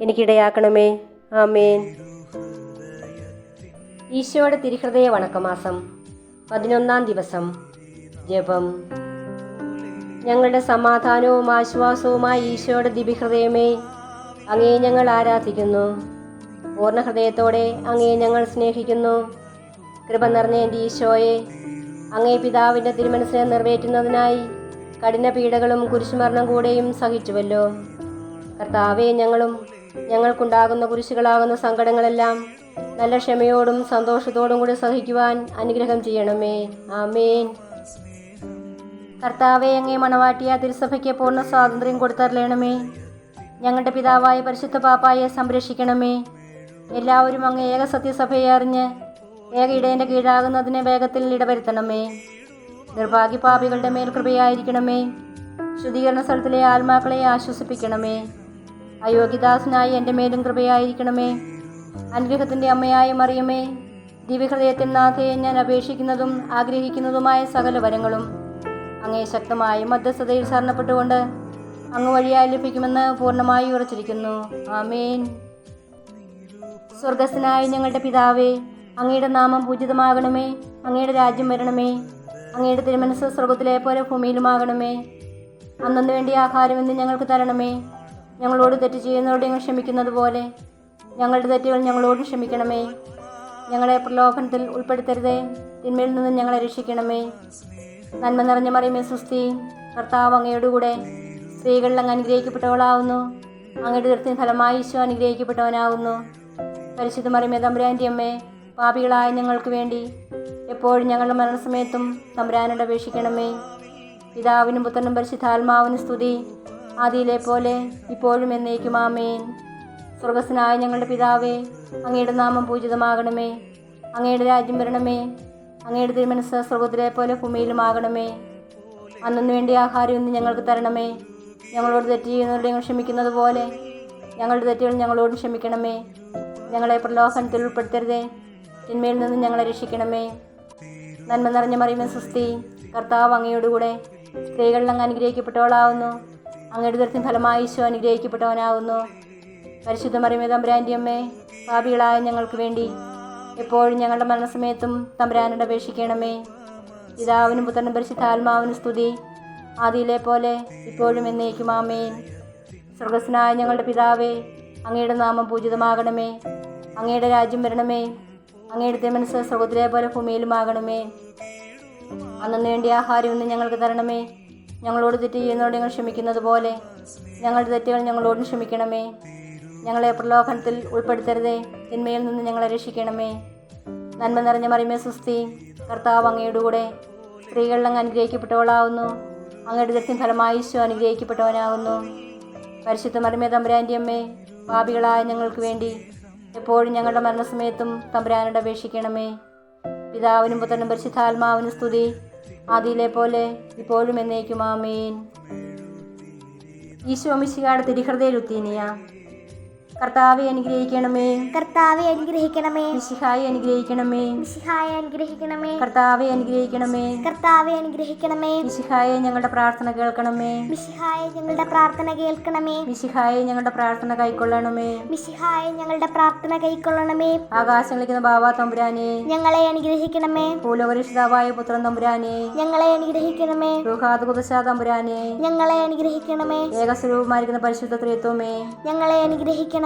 എനിക്കിടയാക്കണമേ. ആമേൻ. ഈശോയുടെ തിരുഹൃദയ വണക്കമാസം പതിനൊന്നാം ദിവസം. ജപം. ഞങ്ങളുടെ സമാധാനവും ആശ്വാസവുമായി ഈശോയുടെ ദിവ്യഹൃദയമേ അങ്ങേ ഞങ്ങൾ ആരാധിക്കുന്നു. പൂർണ ഹൃദയത്തോടെ അങ്ങേ ഞങ്ങൾ സ്നേഹിക്കുന്നു. കൃപ നിറഞ്ഞ എന്റെ ഈശോയെ അങ്ങേ പിതാവിന്റെ തിരുമനസ്സിനെ നിറവേറ്റുന്നതിനായി കഠിന പീഡകളും കുരിശുമരണം കൂടെയും സഹിച്ചുവല്ലോ. കർത്താവെ ഞങ്ങളും ഞങ്ങൾക്കുണ്ടാകുന്ന കുരിശുകളാകുന്ന സങ്കടങ്ങളെല്ലാം നല്ല ക്ഷമയോടും സന്തോഷത്തോടും കൂടി സഹിക്കുവാൻ അനുഗ്രഹം ചെയ്യണമേ. ആമേൻ. കർത്താവെ അങ്ങേ മണവാട്ടിയ തിരുസഭയ്ക്ക് പൂർണ സ്വാതന്ത്ര്യം കൊടുത്തരളയണമേ ഞങ്ങളുടെ പിതാവായ പരിശുദ്ധ പാപ്പായെ സംരക്ഷിക്കണമേ. എല്ലാവരും അങ്ങ് ഏക സത്യസഭയെ അറിഞ്ഞ് ഏക ഇടേന്റെ കീഴാകുന്നതിനെ വേഗത്തിൽ ഇടവരുത്തണമേ. നിർഭാഗ്യപാപികളുടെ മേൽ കൃപയായിരിക്കണമേ ശുദ്ധീകരണ സ്ഥലത്തിലെ ആത്മാക്കളെ ആശ്വസിപ്പിക്കണമേ. അയോഗ്യദാസനായി എന്റെ മേലും കൃപയായിരിക്കണമേ. അനുഗ്രഹത്തിന്റെ അമ്മയായ മറിയമേ ദിവ്യഹൃദയത്തിൻ നാഥയെ ഞാൻ അപേക്ഷിക്കുന്നതും ആഗ്രഹിക്കുന്നതുമായ സകല വരങ്ങളും അങ്ങേ ശക്തമായ മധ്യസ്ഥതയിൽ ശരണപ്പെട്ടുകൊണ്ട് അങ്ങ് വഴിയായി ലഭിക്കുമെന്ന് പൂർണമായി ഉറച്ചിരിക്കുന്നു. ആമേൻ. സ്വർഗസ്ഥനായ ഞങ്ങളുടെ പിതാവേ അങ്ങയുടെ നാമം പൂജിതമാകണമേ അങ്ങയുടെ രാജ്യം വരണമേ അങ്ങയുടെ തിരുമനസ് സ്വർഗത്തിലെ പോലെ ഭൂമിയിലുമാകണമേ. അന്നു വേണ്ടി ആഹാരം ഇന്ന് ഞങ്ങൾക്ക് തരണമേ. ഞങ്ങളോട് തെറ്റ് ചെയ്യുന്നവരോട് ഞങ്ങൾ ക്ഷമിക്കുന്നത് പോലെ. ഞങ്ങളുടെ തെറ്റുകൾ ഞങ്ങളോട് ക്ഷമിക്കണമേ. ഞങ്ങളെ പ്രലോഭനത്തിൽ ഉൾപ്പെടുത്തരുതേ. തിന്മയിൽ നിന്ന് ഞങ്ങളെ രക്ഷിക്കണമേ. നന്മ നിറഞ്ഞ മറിയമേ സുസ്തി. കർത്താവ് അങ്ങയുടെ കൂടെ സ്ത്രീകളിൽ അങ്ങ് അനുഗ്രഹിക്കപ്പെട്ടവളാവുന്നു. അങ്ങയുടെ തീർത്ഥ ഫലമായി ഈശോ അനുഗ്രഹിക്കപ്പെട്ടവനാവുന്നു. പരിശുദ്ധ മറിയമേ തമ്പുരാന്റെ അമ്മേ പാപികളായ ഞങ്ങൾക്ക് വേണ്ടി എപ്പോഴും ഞങ്ങളുടെ മരണസമയത്തും തമ്പുരാനോട് അപേക്ഷിക്കണമേ. പിതാവിനും പുത്രനും പരിശുദ്ധാത്മാവിനും സ്തുതി. ആദിയിലെ പോലെ ഇപ്പോഴും എന്നേക്കും ആമേൻ. സ്വർഗസ്സനായ ഞങ്ങളുടെ പിതാവേ അങ്ങയുടെ നാമം പൂജിതമാകണമേ. അങ്ങയുടെ രാജ്യം വരണമേ. അങ്ങയുടെ തിരുമനസ് സ്വർഗത്തിലെ പോലെ ഭൂമിയിലുമാകണമേ അന്നു വേണ്ടി ആഹാരം ഇന്ന് ഞങ്ങൾക്ക് തരണമേ. ഞങ്ങളോട് തെറ്റ് ചെയ്യുന്നവരുടെ ഞങ്ങൾ ക്ഷമിക്കുന്നത് പോലെ ഞങ്ങളുടെ തെറ്റുകൾ ഞങ്ങളോടും ക്ഷമിക്കണമേ. ഞങ്ങളെ പ്രലോഭനത്തിൽ ഉൾപ്പെടുത്തരുതേ. തിന്മയിൽ നിന്ന് ഞങ്ങളെ രക്ഷിക്കണമേ. നന്മ നിറഞ്ഞ മറിയുന്ന സുസ്തി കർത്താവ് അങ്ങയോടുകൂടെ സ്ത്രീകളിൽ അങ്ങ് അനുഗ്രഹിക്കപ്പെട്ടവളാവുന്നു. അങ്ങയുടെ ദൃത്തിൻ ഫലമായി ഈശോ അനുഗ്രഹിക്കപ്പെട്ടവനാകുന്നു പരിശുദ്ധ മറിയമ്മ തമ്പുരാന്റെ അമ്മേ പാപികളായ ഞങ്ങൾക്ക് വേണ്ടി എപ്പോഴും ഞങ്ങളുടെ മരണസമയത്തും തമ്പുരാനോട് അപേക്ഷിക്കണമേ. പിതാവിനും പുത്രനും പരിശുദ്ധാത്മാവിനും സ്തുതി. ആദിയിലെ പോലെ ഇപ്പോഴും എന്നേക്കും ആമേൻ. സ്വർഗസ്നായ ഞങ്ങളുടെ പിതാവേ അങ്ങയുടെ നാമം പൂജിതമാകണമേ. അങ്ങയുടെ രാജ്യം വരണമേ. അങ്ങയുടെ മനസ്സ് സ്വർഗത്തിലെ പോലെ ഭൂമിയിലുമാകണമേ. അന്നു വേണ്ടി ആഹാരം ഇന്ന് ഞങ്ങൾക്ക് തരണമേ. ഞങ്ങളോട് തെറ്റ് ചെയ്യുന്നവരോട് ഞങ്ങൾ ക്ഷമിക്കുന്നത് പോലെ. ഞങ്ങളുടെ തെറ്റുകൾ ഞങ്ങളോടും ക്ഷമിക്കണമേ. ഞങ്ങളെ പ്രലോഭനത്തിൽ ഉൾപ്പെടുത്തരുതേ. തിന്മയിൽ നിന്ന് ഞങ്ങളെ രക്ഷിക്കണമേ. നന്മ നിറഞ്ഞ മറിമേ സുസ്തി കർത്താവ് അങ്ങയുടെ കൂടെ സ്ത്രീകളിൽ അങ്ങ് അനുഗ്രഹിക്കപ്പെട്ടവളാവുന്നു. അങ്ങയുടെ ദൃത്യം ഫലമായി ഈശോ അനുഗ്രഹിക്കപ്പെട്ടവനാകുന്നു പരിശുദ്ധ മറിമേ തമ്പുരാന്റെ അമ്മേ പാപികളായ ഞങ്ങൾക്ക് വേണ്ടി എപ്പോഴും ഞങ്ങളുടെ മരണസമയത്തും തമ്പുരാനോട് അപേക്ഷിക്കണമേ. പിതാവിനും പുത്രനും പരിശുദ്ധാത്മാവിനും സ്തുതി. ആദിയിലെ പോലെ ഇപ്പോഴും എന്നേക്കും ആമേൻ ഈശോ മിശികാട് തിരിഹൃദയരുത്തീനിയ കർത്താവെ അനുഗ്രഹിക്കണമേ. കർത്താവെ അനുഗ്രഹിക്കണമേ. മിശിഹായി അനുഗ്രഹിക്കണമേ. മിശിഹായെ അനുഗ്രഹിക്കണമേ. കർത്താവെ അനുഗ്രഹിക്കണമേ. കർത്താവെ അനുഗ്രഹിക്കണമേ. മിശിഹായെ ഞങ്ങളുടെ പ്രാർത്ഥന കേൾക്കണമേ. മിശിഹായെ ഞങ്ങളുടെ പ്രാർത്ഥന കേൾക്കണമേ. മിശിഹായെ ഞങ്ങളുടെ പ്രാർത്ഥന കൈക്കൊള്ളണമേ. മിശിഹായെ ഞങ്ങളുടെ പ്രാർത്ഥന കൈക്കൊള്ളണമേ. ആകാശങ്ങളിക്കുന്ന ബാബാ തമ്പുരാനെ. ഞങ്ങളെ അനുഗ്രഹിക്കണമേ. ഭൂലോകരക്ഷിതാവായ പുത്രൻ തമ്പുരാനെ. ഞങ്ങളെ അനുഗ്രഹിക്കണമേ. റുഹാദ് കുദശാ തമ്പുരാനെ. ഞങ്ങളെ അനുഗ്രഹിക്കണമേ. ഏകസ്വരൂപമായിരിക്കുന്ന പരിശുദ്ധ ത്രിയത്വമേ ഞങ്ങളെ അനുഗ്രഹിക്കണമേ.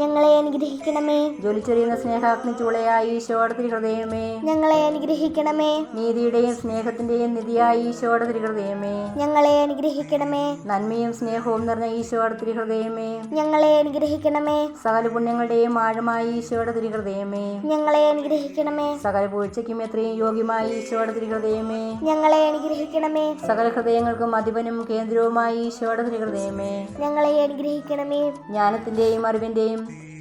ഞങ്ങളെ അനുഗ്രഹിക്കണമേ. ജ്വലിച്ചെറിയുന്ന സ്നേഹാഗ്നി ചൂളയായി ഈശോയുടെ ഹൃദയമേ ഞങ്ങളെ അനുഗ്രഹിക്കണമേ. നീതിയുടെയും സ്നേഹത്തിന്റെയും നിധിയായി ഈശോയുടെ ഹൃദയമേ ഞങ്ങളെ അനുഗ്രഹിക്കണമേ. നന്മയും സ്നേഹവും നിറഞ്ഞ ഈശോയുടെ ഹൃദയമേ ഞങ്ങളെ അനുഗ്രഹിക്കണമേ. സകല പുണ്യങ്ങളുടെയും ആഴമായി ഈശോയുടെ ഹൃദയമേ ഞങ്ങളെ അനുഗ്രഹിക്കണമേ. സകല പൂഴ്ചയ്ക്കും എത്രയും യോഗ്യമായി ഈശോയുടെ ഹൃദയമേ ഞങ്ങളെ അനുഗ്രഹിക്കണമേ. സകല ഹൃദയങ്ങൾക്കും അധിപനും കേന്ദ്രവുമായി ഈശോയുടെ ഹൃദയമേ ഞങ്ങളെ അനുഗ്രഹിക്കണമേ. ജ്ഞാനത്തിന്റെയും അറിവിന്റെയും game.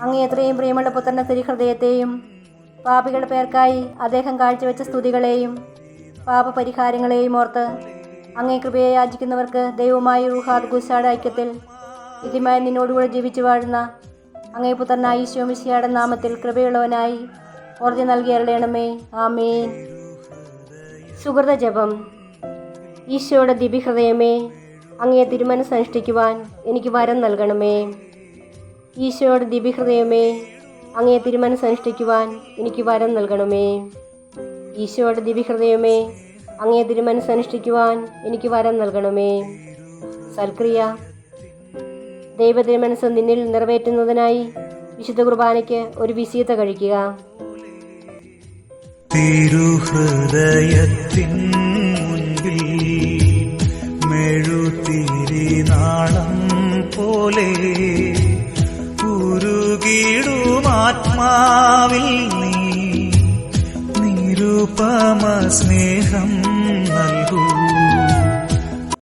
അങ്ങേ എത്രയും പ്രിയമുള്ള പുത്രന്റെ തിരുഹൃദയത്തെയും പാപികളുടെ പേർക്കായി അദ്ദേഹം കാഴ്ചവെച്ച സ്തുതികളെയും പാപപരിഹാരങ്ങളെയും ഓർത്ത് അങ്ങേ കൃപയെ യാചിക്കുന്നവർക്ക് ദൈവമായി റുഹാദ് ഗുസാട് ഐക്യത്തിൽ ഇതിമായി നിന്നോടുകൂടെ ജീവിച്ചു വാഴുന്ന അങ്ങേ പുത്രനായി ശിവമിശിയുടെ നാമത്തിൽ കൃപയുള്ളവനായി ഓർജ നൽകി ആമേ ആമേൻ. സുഹൃത ജപം. ഈശോയുടെ ദിവ്യഹൃദയമേ അങ്ങയെ തിരുമനസ് അനുഷ്ഠിക്കുവാൻ എനിക്ക് വരം നൽകണമേ. ഈശോയുടെ ദിവ്യഹൃദയമേ അങ്ങയെ തിരുമനസ് അനുഷ്ഠിക്കുവാൻ എനിക്ക് വരം നൽകണമേ. ഈശോയുടെ ദിവ്യഹൃദയമേ അങ്ങയെ തിരുമനസ് അനുഷ്ഠിക്കുവാൻ എനിക്ക് വരം നൽകണമേ. സൽക്രിയ ദൈവ തിരുമനസ് നിന്നിൽ നിറവേറ്റുന്നതിനായി വിശുദ്ധ കുർബാനയ്ക്ക് ഒരു വിസീത കഴിക്കുക. തിരുഹൃദയത്തിൻ ഉരുകിടുമാത്മാവിൽ നീ നിരൂപമ സ്നേഹം നൽകൂ.